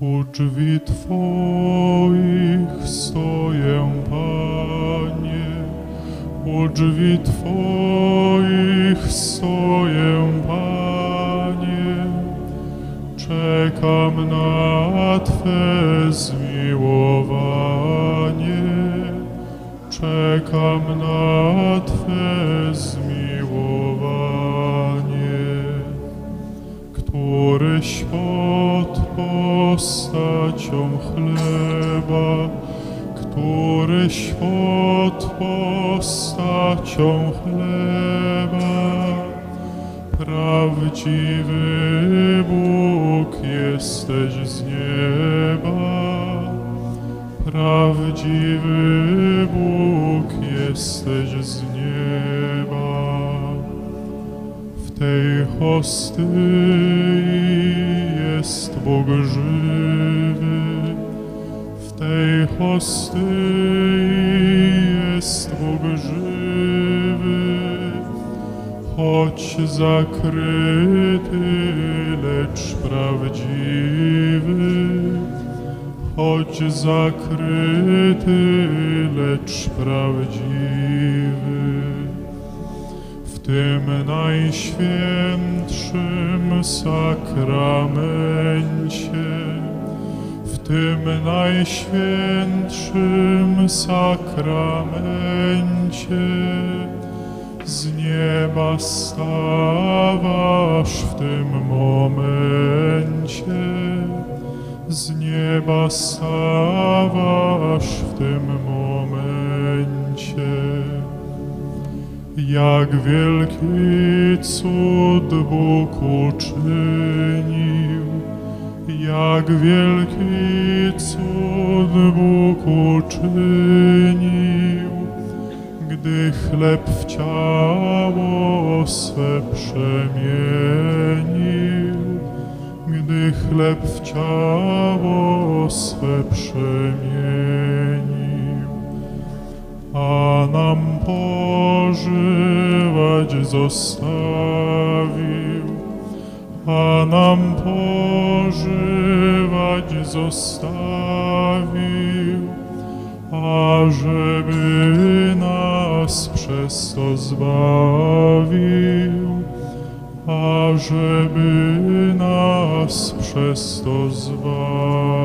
U drzwi Twoich stoję, Panie, u drzwi Twoich stoję, Panie, czekam na Twe zmiłowanie, czekam na Twe zmiłowanie któryś pod postacią chleba, któryś pod postacią chleba, prawdziwy Bóg jesteś z nieba, prawdziwy Bóg jesteś z nieba. Tej hostyi jest Bóg żywy, w tej hostyi jest Bóg żywy, choć zakryty, lecz prawdziwy, choć zakryty, lecz prawdziwy tym najświętszym sakramencie, w tym najświętszym sakramencie, z nieba stawasz w tym momencie, z nieba stawasz w tym momencie. Jak wielki cud Bóg uczynił, jak wielki cud Bóg uczynił, gdy chleb w ciało swe przemienił, gdy chleb w ciało swe przemienił. A nam pożywać zostawił, a nam pożywać zostawił, ażeby nas przez to zbawił, ażeby nas przez to zbawił.